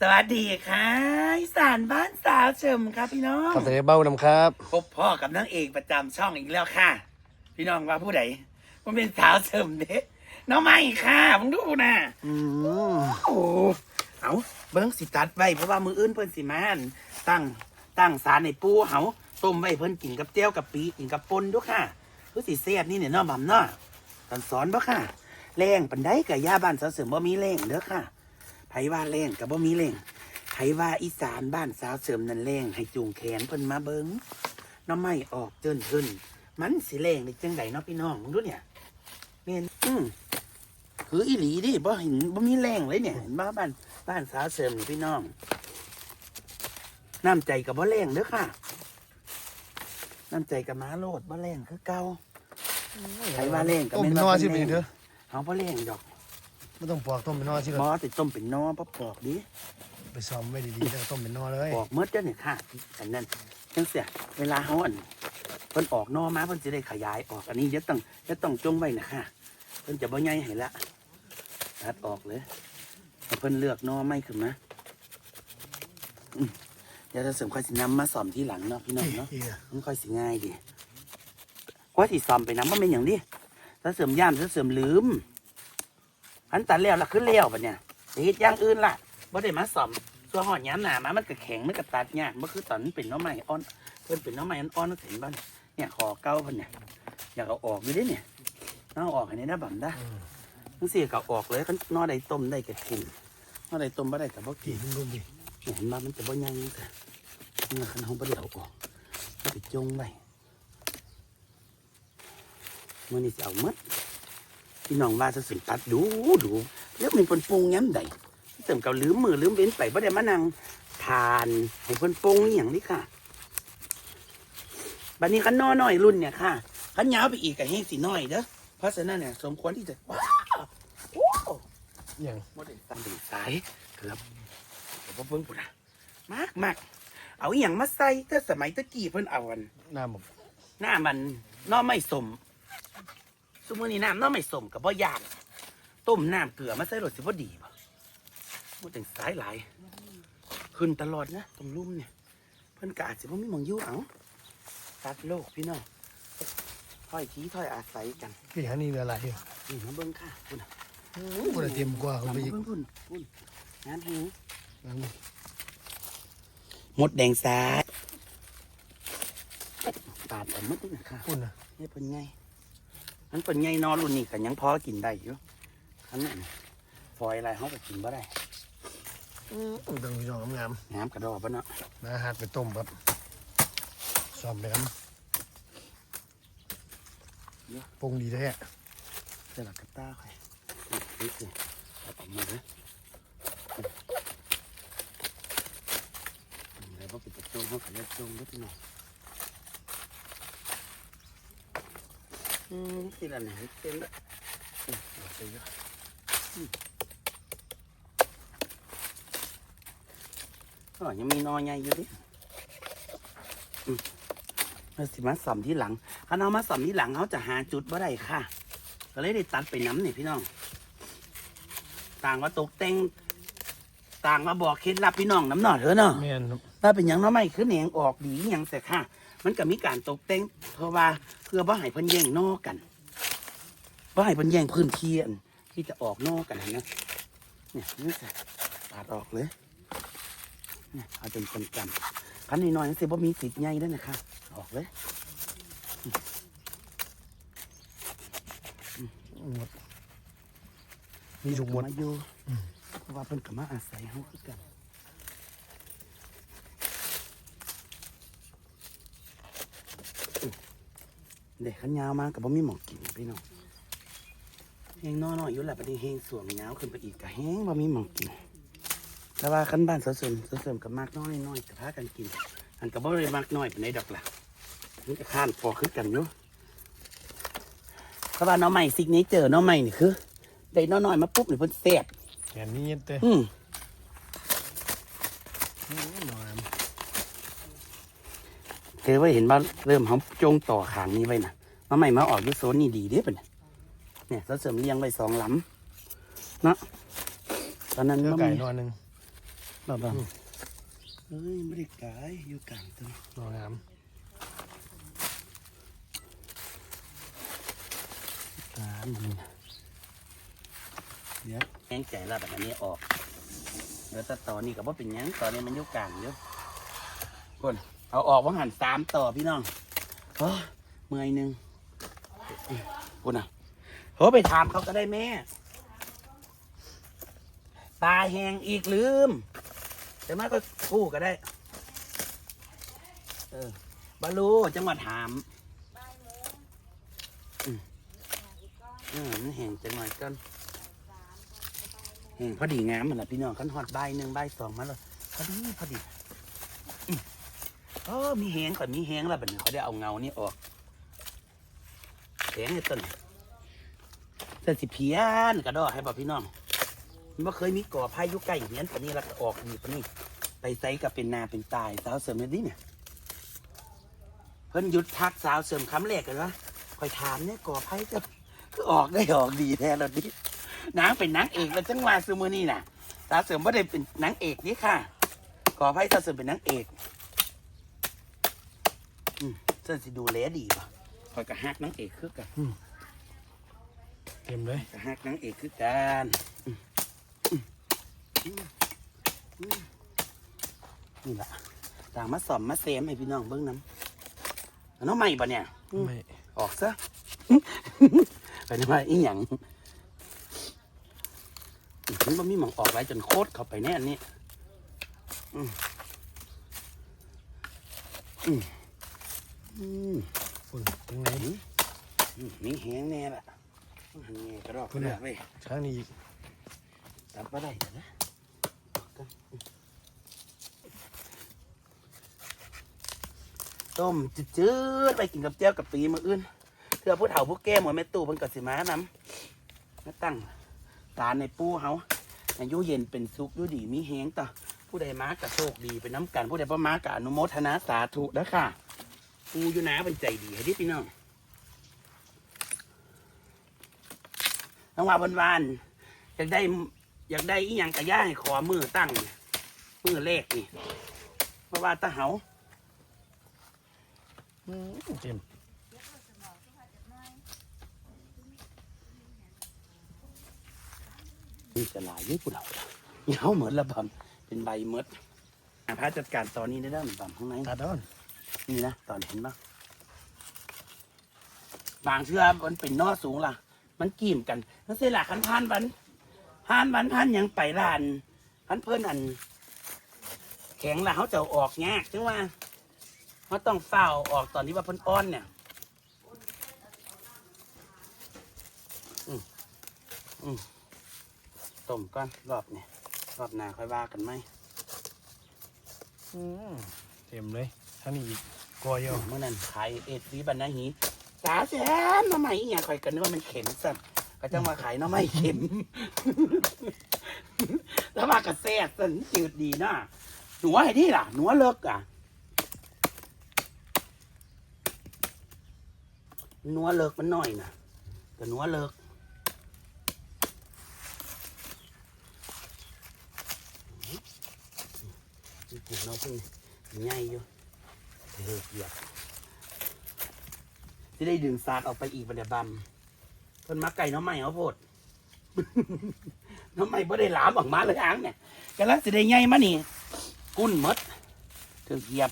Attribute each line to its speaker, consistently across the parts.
Speaker 1: สวัสดีค่ะอีสานบ้านสาวเฉิมครับพี่น้อง
Speaker 2: ข้าวเตะเบ้านำครับ
Speaker 1: พบพ่อกับนางเอกประจำช่องอีกแล้วค่ะ พี่น้องว่าผู้ใดมันเป็นสาวเฉิมเด้น้องใหม่ค่ะมึงดูนะ
Speaker 2: อืม
Speaker 1: โอ้เอาเบิ้งสิตัดไว้เพราะว่ามืออื่นเพิ่นสิมาอั่นตั้งตั้งสารในปูเฮาต้มไว้เพิ่นกินกับเจียวกับปีกินกับปนด้วยค่ะคือสิเสียดนี่เนี่ยเนาะหม่ำเนาะตอนสอนบ่ค่ะแรงปันไดกับยาบ้านสาวเสริมบ่มีแรงเด้อค่ะ ไผว่าแรงกับบ่มีแรงไผว่าอีสานบ้านสาวเสริมนั่นแรงให้จูงแขนเพิ่นมาเบิ้งน้ำไม่ออกเจินขึ้นมันสิแรงได้จังไดเนาะพี่น้องมึงดูเนี่ยเมนอืมคืออีหลีดิบ่เห็นบ่มีแรงเลยเนี่ยเห็นบ่บ้านบ้านสาวเสริมนี่พี่น้องน้ำใจกับบ่แรงเด้อค่ะน้ำใจกับม้าโลดบ่แรงคือเก่าไผว่าแรงก็
Speaker 2: ต้ม
Speaker 1: แม่
Speaker 2: เป็น
Speaker 1: น
Speaker 2: นอ
Speaker 1: ว่า
Speaker 2: สิ
Speaker 1: เพิ่
Speaker 2: เป็น
Speaker 1: นแรง
Speaker 2: เถอะ
Speaker 1: เฮาบ่แรงดอก
Speaker 2: ไม่ต้องปอกต้มเป็นนอสิเลย
Speaker 1: บ่ติต้มเป็นนอบ่ปอกดิ
Speaker 2: ไปซ้อมไว้ดีๆแล้วก็ต้มเป็นนอเลย
Speaker 1: ปอกเมดเด้เนี่ยค่ะอันนั้นจังเสียเวลาเฮาอันเพิ่นออกนอมาเพิ่นสิได้ขยายออกอันนี้จะต้องจะต้องจงไว้นะค่ะเพิ่นจะบ่ใหญ่ให้ละตัดออกเลยเพิ่นเลือกนอไม่ขึ้นมาอืมเดี๋ยวจะเสริมค่อยสินำมาสอมที่หลังเนาะพี่น้องเนาะมันค่อยสิง่ายดีกว่าสิซ่อมไปน้ำมันเป็นอย่างนี้ถ้าเสริมย่ามถ้าเสริมลืม อันตัดแล้วละขึ้นแล้วปะเนี่ยสิเฮ็ดอย่างอื่นล่ะบ่ได้มาซ่อมส่วนหอดย้ำหนามามันก็แข็งมันก็ตัดยากบ่คือตอนมันเป็นหน้อใหม่อ่อนเพิ่นเป็นหน้อใหม่อ่อนๆเห็นบ้านเนี่ยคอเก้าเพิ่นเนี่ยอยากเอาออกอยู่เด้เนี่ยเอาออกอันนี้นะบั่มได้ทั้งสี่ก็เอาออกเลยคันหนอใดต้มได้ก็กินหนอใดต้มบ่ได้ก็บ่
Speaker 2: กี่
Speaker 1: กิน
Speaker 2: รุ่นดิ
Speaker 1: เนี่ยเห็นบ้ามันจะบ่ใหญ่แต่นี่คันเฮาบ่ได้เอาออกก็ไปจงไว้มื่อนี้สิเอาหมด พี่น้องว่าจะสิตัดดูดูแล้วมันเพิ่นปรุงย้ำใดเติมกับลืมมือลืมเว้นไปบ่ได้มานั่งทานให้เพิ่นปรุงอหย่างนี้ค่ะบัดนี้คันน้อน้อยรุ่นเนี่ยค่ะคันยาวไปอีกก็เฮงสิน้อยเด้อเพราะฉะนั้นเนี่ยสมควรที่จะว้าวว้าว
Speaker 2: อย่าง
Speaker 1: บ่ได้ตั้งเป็นสายเกือบเดี๋ยวบ่เบิ่งพุ่นน่ะมากมากเอาอหย่างมาใส่แต่สมัยตะกี้เพิ่นเอาอัน
Speaker 2: น้ำบอก
Speaker 1: หน้ามันหน้อไม่สม สมมือนี้น้ำหน้อไม่สมกับบ่ยากต้มน้ำเกลือมาใส่รสสิบ่ดีป่ะมันจังสายหลายขึ้นตลอดนะตรงลุ่มเนี่ย เพิ่นกอาจสิบ่มีหมองอยู่เอาตัดโลกพี่น้องถ้อยทีถ้อยอาศัยกัน
Speaker 2: พี่หานี่เหลืออะไรอยู่
Speaker 1: นี่มาเบิ่งค่ะคุณน่ะ
Speaker 2: บ่ได้เตรียมกว่าเขา
Speaker 1: ลำ
Speaker 2: ไป
Speaker 1: มา
Speaker 2: อีก
Speaker 1: เบิ่งคุณคุณงานหู
Speaker 2: นั่น
Speaker 1: มดแดงสายปาดแต่มดนี่นะค่ะ
Speaker 2: พุ่นนะ
Speaker 1: นี่เป็นไง มันเป็นไงนอนรุ่นนี้กันยังพอกินได้อยู่อันนั้นฟอยอะไรเขาก็กินบ่ได้
Speaker 2: อืมต้องพี่น้องงาม
Speaker 1: น้ำกระดอกปะเนาะ
Speaker 2: ๆนะหักไปต้มครับซ้อมไปครับปรุงดีแท้
Speaker 1: เสลักกระต้าค่อยนี่สิเอาออกมาเลยแล้วก็ปิดประตูเขาขยับจงด้วยพี่น้อง อืมทีละไหนเต็มละอืมเอาไปเยอะอืมก็ยังมีนอใหญ่อยู่ดิเราสิมาสอมที่หลังคันเอามาสอมที่หลังเขาจะหาจุดบ่ได้ค่ะ ก็เลยได้ตัดไปน้ำเนี่ยพี่น้อง ต่างว่าตกแต่ง ต่างมาบอกเคล็ดลับพี่น้องน้ำหน่อยเถอะเนาะ
Speaker 2: แม่นครับ
Speaker 1: ถ้าเป็นอย่างน้อไม่คือแหนงออกดีอย่างแต่ค่ะ มันก็มีการตกแต่งเพราะว่าเพื่อบ่ให้เพิ่นแย่งนอกกันบ่ให้เพิ่นแย่งพื้นที่อันที่จะออกนอกกันนะเนี่ยนี่สิปาดออกเลยเนี่ยเอาเป็นคนกันคันน้อยๆนั่นสิบ่มีสิทธิ์ใหญ่ได้อนะคะออกเลย
Speaker 2: หมดมีถูกหมด
Speaker 1: มาอยู่เพราะว่าเพิ่นก็มาอาศัยเฮาคือกัน เด็กขันยาวมากับบ่มีหมองกินพี่น้องเฮงน้อยๆอยู่แหละประเดี๋ยวเฮงสวมยาวขึ้นไปอีกกับเฮงบ่มีหมองกิน แต่ว่าขันบ้านเสริมเสริมกับมากน้อยน้อยกับพากันกิน อันกับบ่ได้มากน้อยเป็นในดอกล่ะมันจะข้านพอขึ้นกันอยู่เพราะว่าน้องใหม่ซิกนี้เจอน้องใหม่นี่คือได้น้อยๆมาปุ๊บนี่เพิ่นแซ่บ
Speaker 2: แขนนี้เต้
Speaker 1: อืม
Speaker 2: อืมงาม
Speaker 1: เธอว่าเห็นว่าเริ่มเขาจงต่อขางนี้ไว้นะน้องใหม่มาออกอยุโซนนี่ดีเด้ปะเนี่ยเนี่ยเราเสริมเลี้ยงไว้สองลำเนาะตอนนั้น
Speaker 2: เจอ
Speaker 1: บ่
Speaker 2: ไก่
Speaker 1: มี
Speaker 2: นอนหนึ่ง
Speaker 1: บ้าบ้าเฮ้ยไม่ได้กายอยู่กลางต้น
Speaker 2: รองาม
Speaker 1: กลางมันเดี๋ยวแห้งใจแล้วแบบนี้ออกเดี๋ยวแตตอนนี้กับว่าเป็นหยังตอนนี้มันอยู่กลางอยู่คน เอาออกว่าหันสามต่อพี่น้องโอ้เมื่อยหนึ่งคุณอะโหไปถามเขาก็ได้แม่ตาแหงอีกลืม แต่มาก็คู่ก็ได้ เออบาลูจังหวัดถามอืมแหงจังหน่อยกันแหงพอดีงามเหมันละพี่น้องขันหอดใบหนึ่งใบสองมาเลยพอดีพอดี เออมีแหงก่อนมีแหงแล้วแบบนี้เขาได้เอาเงานี่ออกแหงไอ้ต้นแต่สิเพี้ยนกระดอให้บอกพี่น้องมันบ่เคยมีก่อพายุใกล้เฮียนปนนี้แล้วออกดีปานนี้ไปไซกับเป็นนาเป็นตายสาวเสริมเฮ็ดดิเนี่ยเพิ่นหยุดพักสาวเสริมคำแรกกันวะคอยถามเนี่ยก่อไพ่จะคือออกได้ออกดีแท้แล้วดินางเป็นนางเอกแล้วจังหวะซูมือนี่น่ะสาวเสริมบ่ได้เป็นนางเอกนี่ค่ะก่อไพ่สาวเสริมเป็นนางเอก เส้นสิดูแลดีป่ะคอยกระฮักนางเอกคือกัน
Speaker 2: เต็มเลย
Speaker 1: กระฮักนางเอกคือกันอืมอืมอืมอืมนี่แหละต่างมาสอมมาเซมให้พี่น้องเบิ้งน้ำเอาน้องใหม่ปะเนี่ยอืม
Speaker 2: ไม่
Speaker 1: ออกซะไปนะว่าอีหยังมันบ่มีหมองออกไรจนโคตรเข้าไปแน่อันนี้อืมอืม อืม
Speaker 2: ฝุ่นยังไง
Speaker 1: อืมมีแหงแน่ละหันแง่กระดอกก
Speaker 2: คุณ
Speaker 1: ระ
Speaker 2: เนี่
Speaker 1: ด
Speaker 2: ย
Speaker 1: อกเลย
Speaker 2: ช้างนี่อีก
Speaker 1: ตัดมาได้เดี๋ยวนะต้มจืดๆไปกินกับเจียวกับปีมืออื่นเพื่อผู้เฒ่าผู้แก่หมดแม่ตู่เพิ่นก็สิมานำมาตั้งศาลในปู่เฮาอายุเย็นเป็นสุขอยู่ดีมีแหงต่อผู้ใดมาก็โชคดีไปน้ำกัน ผู้ใดบ่มาก็อนุโมทนาสาธุเด้อค่ะ ปูอยู่นะเป็นใจดีให้ดิพี่น้องน้องว่าบนวานอยากได้อยากได้อีหยังกระย่าให้ขอมือตั้งนี่มือเลขนี่เพราะว่าตาเหา
Speaker 2: อืมเต็ม
Speaker 1: นี่จะหลายอยี่ปุ่นเราเหงาเหมือนระบำเป็นใบเมดอะพระจัดการตอนนี้ได้ด้านบำข้างใน
Speaker 2: ตัดเด้อน
Speaker 1: นี่นะตอนเห็นปะบางเชื่อมันเป็นนอสูงล่ะ มันกิ่มกันนั่นสิล่ะคันพานวันพานวันพันยังไปลานพันเพื่อนอัน แข็งละเขาจะออกยากจังว่าเขาต้องเฝ้าออกตอนที่ว่าเพิ่นอ้อนเนี่ยอืมอืมต้มก่อนรอบเนี่ยรอบหน้าค่อยว่ากันไหม
Speaker 2: อืมเต็มเลย ช้างนี่อีกกลัวเยอะ
Speaker 1: เมื่อนั้นขายเอ็ดวีบันนาหีสาแสนหน้ำใหม่อีหยังคอยกันนึกว่ามันเข็มสั่นก็จะมาขายหน้ำใหม่เข็ม แล้วมากระแซดสั่นจืดดีนะหนัวไอ้ที่ล่ะหนัวเลิกอะหนัวเลิกมันหน่อยนะแต่หนัวเลิกนี่กินเราเพิ่งใหญ่อยู่ เออเหยียบที่ได้ดึงซากออกไปอีกบันเดบัมเพิ่นมาไก่น้องใหม่เอาโพด น้องใหม่บ่ได้หลามออกมาเลยอ้างเนี่ยกำลังสิได้ใหญ่มานี่ กุ้นหมดถึงเหยียบ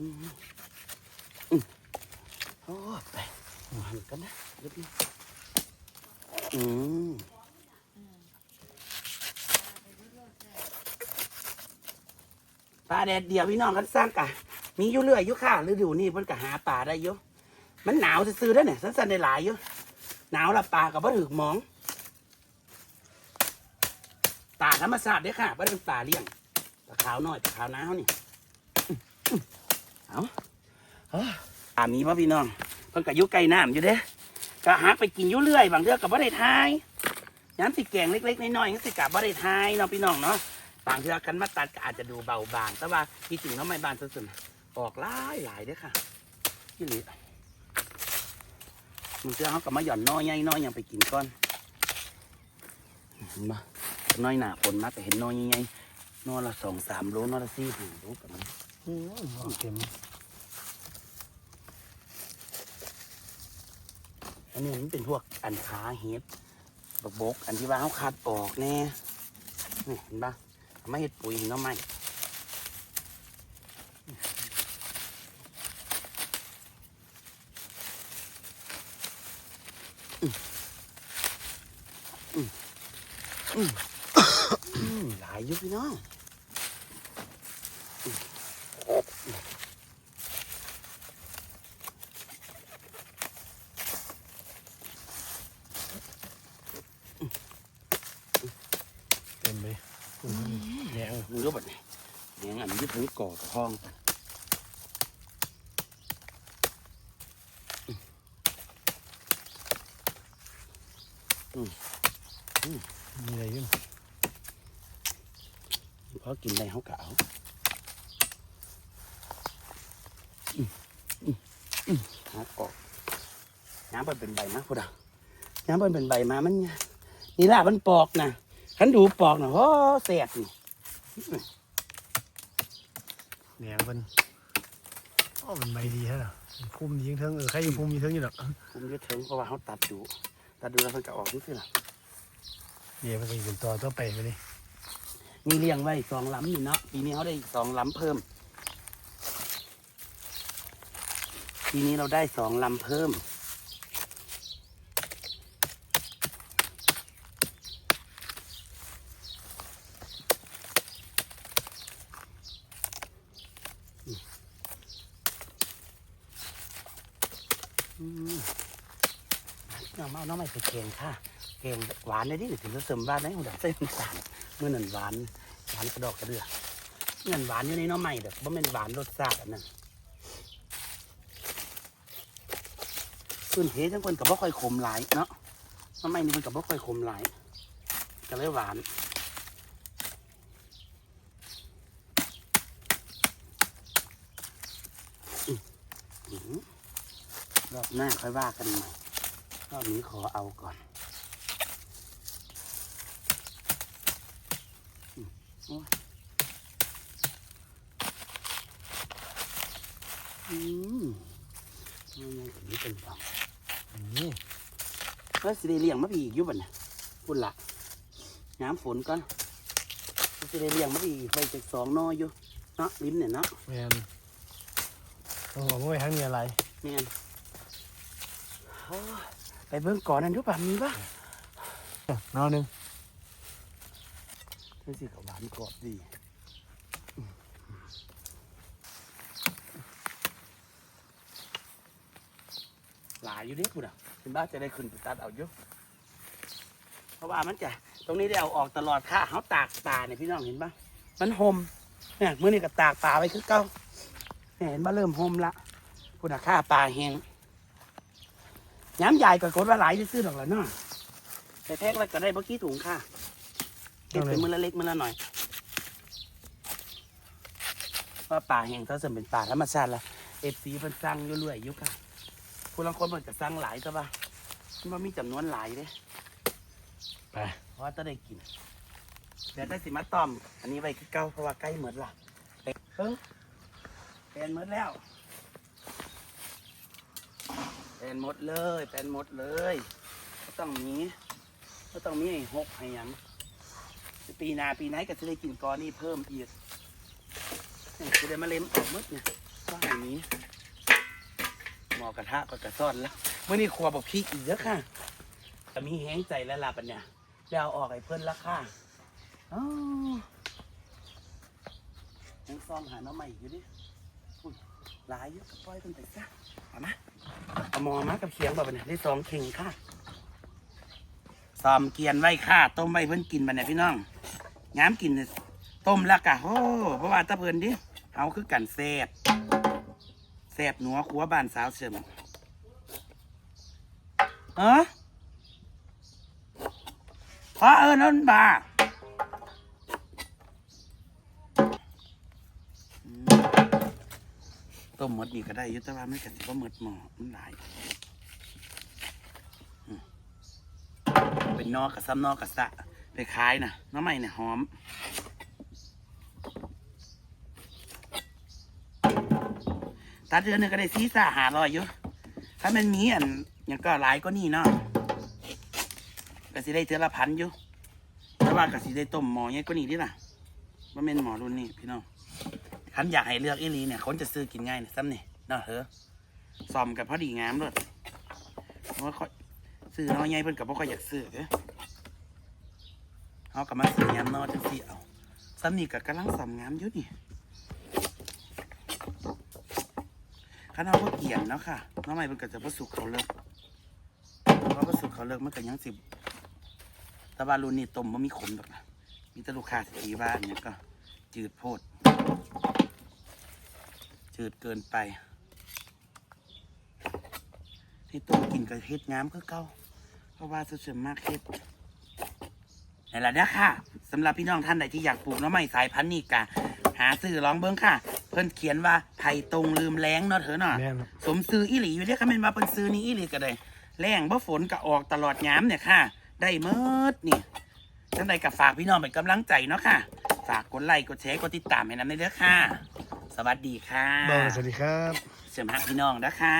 Speaker 1: อืมอืมโอ้ไปหันกันนะเดี๋ยวนี้อืม ปลาแดดเดียวพี่น้องกันสร้างกะมีอยู่เรื่อยอยู่ค่ะฤดูนี้เพิ่นก็หาปลาได้อยู่มันหนาวซื้อได้เนี่ยสั้นๆได้หลายอยู่หนาวละปลากับบ่ถึกมองปลาธรรมชาติเด้ค่ะบ่ได้เป็นปลาเลี้ยงปลาขาวน้อยปลาขาวน้าวนี่อื้อเอาอ้อปลามีป่ะพี่น้องเพิ่นก็อยู่ใกล้น้ำอยู่เด้ก็หาไปกินอยู่เรื่อยบางเทื่อก็บ่ได้ทายย้ำสิแกงเล็กๆน้อยๆก็สิกะบ่ได้ทายเนาะพี่น้องเนาะ บางเทือกันมาตัดก็อาจจะดูเบาบาง แต่ว่าที่จริงแล้วไม่บานสุดๆออกหลายหลายเด้อค่ะที่เหลือมันเชื่อเขากับมาหย่อนน้อยใหญ่น้อยยังไปกินก้อนเห็นปะน้อยหนาผลมากแต่เห็นน้อยใหญ่ๆนอยละสองสามโลน้อยละสี่ห้าโลกับน
Speaker 2: อืมเข็ม
Speaker 1: อันนี้มันเป็นพวกอันขาเห็ดบกบกอันที่ว่าเขาคัดออกแน่นี่เห็นปะ ไม่เห็ดปุ๋ยเห็นเนาะไหมอืมอืมอืมหลายยุพี่น้อง
Speaker 2: เต็มเลยอืม แหนง
Speaker 1: มึงรู้ป่ะเนี่ยเลี้ยงอันยึดถึงก่อกับห้อง
Speaker 2: มีอะไรขึ้น
Speaker 1: เพราะกินอะไรเขากะเอาอืมอืมอืมหาเกาะน้ำมันเป็นใบมะพูดอะน้ำมันเป็นใบมามันนี่ยนี่ล่ะมันปอกนะ ขันดูปอกนะโอ้แสบนี่
Speaker 2: แหนงเป็นอ๋อเป็นใบดีฮะพุ่มยิงเทิงเออใครอยู่พุ่มยิงเทิงอยู่หรอก
Speaker 1: ผมจะถึงเพราะว่าเขาตัดอยู่ตัดดูแล้วมันจะออกนี่คือล่ะ
Speaker 2: เดี๋ยวมันจะเป็นต่อต่อไปไปนี่
Speaker 1: มีเลี้ยงไว้สองลำนี่เนาะปีนี้เขาได้อีกสองลำเพิ่มปีนี้เราได้สองลำเพิ่ม น้องมาเอาน้องใหม่ไปแกงค่ะแกงหวานเลยดิถึงจะเสริมหวานได้หัวดใส่น้ำตาลเมื่อนั้นหวานหวานกระดอกกระเดือเมื่อนั้นหวานอยู่ในน้องใหม่เด็กว่าเป็นหวานรสชาติอันนั้นพื้นเพทั้งคนกับบ่ค่อยขมหลายเนาะน้องใหม่นี่มันกับบ่ค่อยขมหลายก็เลยหวานอืม รอบหน้าค่อยว่ากันใหม่รอบนี้ขอเอาก่อนอืมยังไงแบบนี้เป็นบ้าง
Speaker 2: อันนี้
Speaker 1: แล้วสิได้เลี้ยงมาพี่อีกอยุบน่ะพุ่นละน้ำฝนก่อนสิได้เลี้ยงมาพี่อีกไปจากสองนออยู่เนาะลิ้นเนี่ยเนาะ
Speaker 2: แมนต้องบอกว่าไว้ทั้งนี้อะไร
Speaker 1: เมียนโอ้ย ไปเบิ่งก่อนนั่นทุกป่ะมีปะ
Speaker 2: นอนหนึ่ง
Speaker 1: นี่สิกับหวานกรอบดีหลายอยู่เด้คุณอะคุณบ้าจะได้ขึ้นไปตัดเอาอยู่เพราะว่ามันจะตรงนี้ได้เอาออกตลอดค่ะเขาตากปลาเนี่ยพี่น้องเห็นปะมันหมเนี่ยเมื่อนี้ก็ตากปลาไว้คือเก่าเนี่ยเห็นปะเริ่มหมละคุณอะค่าปลาแห้ง ย้ำใหญ่ก็กดว่าหลายซื้อๆดอกละเนาะแต่แพ็คแล้วก็ได้เมื่อกี้ถุงค่ะเก็บเป็นมือละเล็กมือละหน่อยว่าป่าแห้งถ้าสมเป็นป่าธรรมชาติละเอฟซีมันสั่งอยู่เรื่อยๆอยู่ค่ะผู้ลังคนมันจะสั่งหลายก็ปะมันบ่มีจำนวนหลายเด้
Speaker 2: ไป
Speaker 1: เพราะว่าต้องได้กินเดี๋ยวได้สิมาต้อม อันนี้ไว้คือเก้าเพราะว่าใกล้หมดละเพิ่งเป็นหมดแล้ว เป็นหมดเลยเป็นหมดเลยก็ต้องมีก็ต้องมีห้หกให้หยังปีนาปีไหนก็จะได้กินกอนี่เพิ่มอีกจะได้มาเล็มออกหมดเนี่ยก็ให้นี้หมอกระทะก็กระซ่อนแล้วเมื่อนี้ครัวบอกพริกอีกเยอะค่ะแต่มีแห้งใจแล้วล่ะปัญญาแล้วอออกไอ้เพิ่อนราคาอ๋อยังซองหาน้ำใหม่อยู่ดิ หลายยอะก็ปล่อยเพิ่นไปซะเอามาเอาหมอมากับเคียงแบบนี้ได้สองเข่งค่ะซอมเกียนไว้ค่ะต้มไว้เพิ่นกินบัดเนี่ยพี่น้องย้ำกินเนี่ยต้มแล้วกะโอ้เพราะว่าตะเพิ่นดิเอาคือกันแซ่บแซ่บหนัวขัวบ้านสาวเสริมเออพระเอิญนั่นบ่า ต้มหมดนี่ก็ได้ยุตว่าไม่กันสิว่าหมดหม้อมันหลายเป็นนอกกับซ้ำนอกกับสะไปขายนะน้ำใหม่เนี่ยหอมตัดเดือนนึงก็ได้ซีซ่าหารอยอยู่ ถ้ามันมีอันย่างก็หลายก็นี่เนาะก็สิได้เทือละพันอยู่แต่ว่าก็สิได้ต้มหมอเนี่ยก็นี่ดิล่ะว่าเป็นหมอรุ่นนี้พี่น้อง คันอยากให้เลือกอีหลีเนี่ยคนจะซื้อกินง่ายนะซ้ำนี่เนาะเถอะซอมกับพอดีงามด้วยเพราะว่าค่อยซื้อน้อยใหญ่เพิ่นกับพ่ค่อยอยากซื้อเด้อเอากลับมาซื้อยามนอจังสิเอาซ้ำนี่กับกำลังซอมงามอยู่นี่ข้าน้องก็เกี่ยมเนาะค่ะน้องใหม่เป็นก็จะประสุกเขาเลิกเพราะประสุกเขาเลิกมันก็ยังสิบต่ว่ารุนนี้ต้มมันมีขมแบบนะมีต่ลูกค้าสิตีว่านเนี่ยก็จืดโพด จืดเกินไปที่ต้มกินกับเฮ็ดงามคือเก่าเพราะว่าส่วนมากเฮ็ดนี่นแหละเนี่ยค่ะสำหรับพี่น้องท่านใดที่อยากปลูกหน้องใหม่สายพันธุ์นี้กะหาซื้อลองเบิ้งค่ะ เพิ่นเขียนว่าไผ่ตรงลืมแรงเนาะเถอะเนาะ
Speaker 2: แม่นครับ
Speaker 1: สมซื้ออีหลีอยู่เด้อค่ะแม่นว่าเพิ่นซื้อนี่อีหลีก็ได้แรงบ่ฝนก็ออกตลอดยามเนี่ยค่ะ ได้เมิดนี่จังใดก็ฝากพี่น้องเป็นกำลังใจเนาะค่ะ ฝากกดไลค์กดแชร์กดติดตามให้นำด้วยเด้อค่ะ สวัสดีค่ะ
Speaker 2: บอกสวัสดีครับ
Speaker 1: เสริมฮักพี่น้องเด้อค่ะ